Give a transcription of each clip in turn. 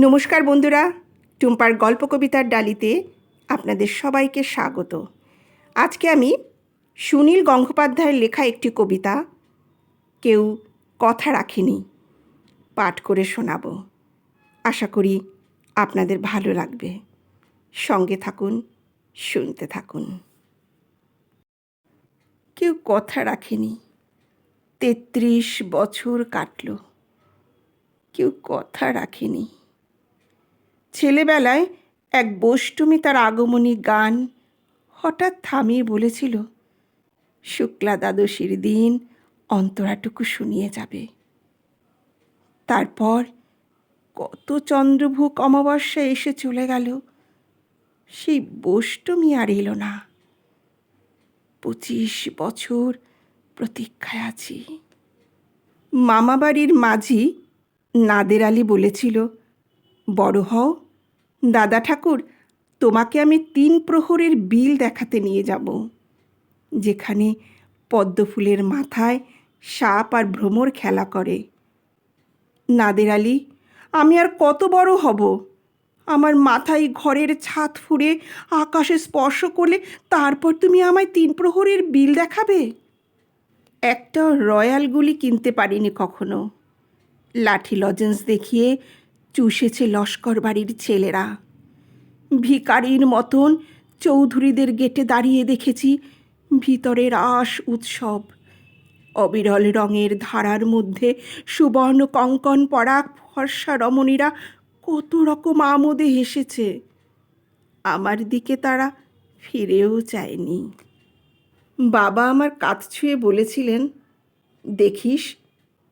নমস্কার বন্ধুরা, টুম্পার গল্প কবিতার ডালিতে আপনাদের সবাইকে স্বাগত। আজকে আমি সুনীল গঙ্গোপাধ্যায়ের লেখা একটি কবিতা, কেউ কথা রাখেনি, পাঠ করে শোনাবো। আশা করি আপনাদের ভালো লাগবে। সঙ্গে থাকুন, শুনতে থাকুন। কেউ কথা রাখেনি, তেত্রিশ বছর কাটল। কেউ কথা রাখেনি ছেলেবেলায় এক বষ্টমী তার আগমনী গান হঠাৎ থামিয়ে বলেছিল, শুক্লা দ্বাদশীর দিন অন্তরাটুকু শুনিয়ে যাবে। তারপর কত চন্দ্রভুক অমাবস্যা এসে চলে গেল, সেই বষ্টমী আর এলো না। পঁচিশ বছর প্রতীক্ষায় আছি। মামাবাড়ির মাঝি নাদের আলী বলেছিল, বড় হও দাদা ঠাকুর, তোমাকে আমি তিন প্রহরের বিল দেখাতে নিয়ে যাব, যেখানে পদ্মফুলের মাথায় সাপ আর ভ্রমর খেলা করে। নাদের আলী, আমি আর কত বড় হব? আমার মাথায় ঘরের ছাদ ফুঁড়ে আকাশে স্পর্শ করলে তারপর তুমি আমায় তিন প্রহরের বিল দেখাবে? একটা রয়্যাল গুলি কিনতে পারিনি কখনো। লাঠি লজেন্স দেখিয়ে চুষেছে লস্কর বাড়ির ছেলেরা। ভিকারির মতন চৌধুরীদের গেটে দাঁড়িয়ে দেখেছি ভিতরের আশ উৎসব। অবিরল রঙের ধারার মধ্যে সুবর্ণ কঙ্কন পরা ফর্সা রমণীরা কত রকম আমোদে হেসেছে। আমার দিকে তারা ফিরেও চায়নি। বাবা আমার কাত ছুঁয়ে বলেছিলেন, দেখিস,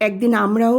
একদিন আমরাও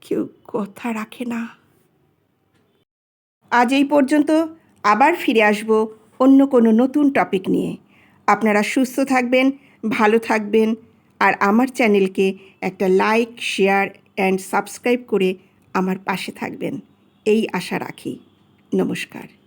কেউ কথা রাখে না। আজ এই পর্যন্ত আবার ফিরে আসব অন্য কোনো নতুন টপিক নিয়ে। আপনারা সুস্থ থাকবেন, ভালো থাকবেন আর আমার চ্যানেলকে একটা লাইক, শেয়ার অ্যান্ড সাবস্ক্রাইব করে আমার পাশে থাকবেন। এই আশা রাখি। নমস্কার।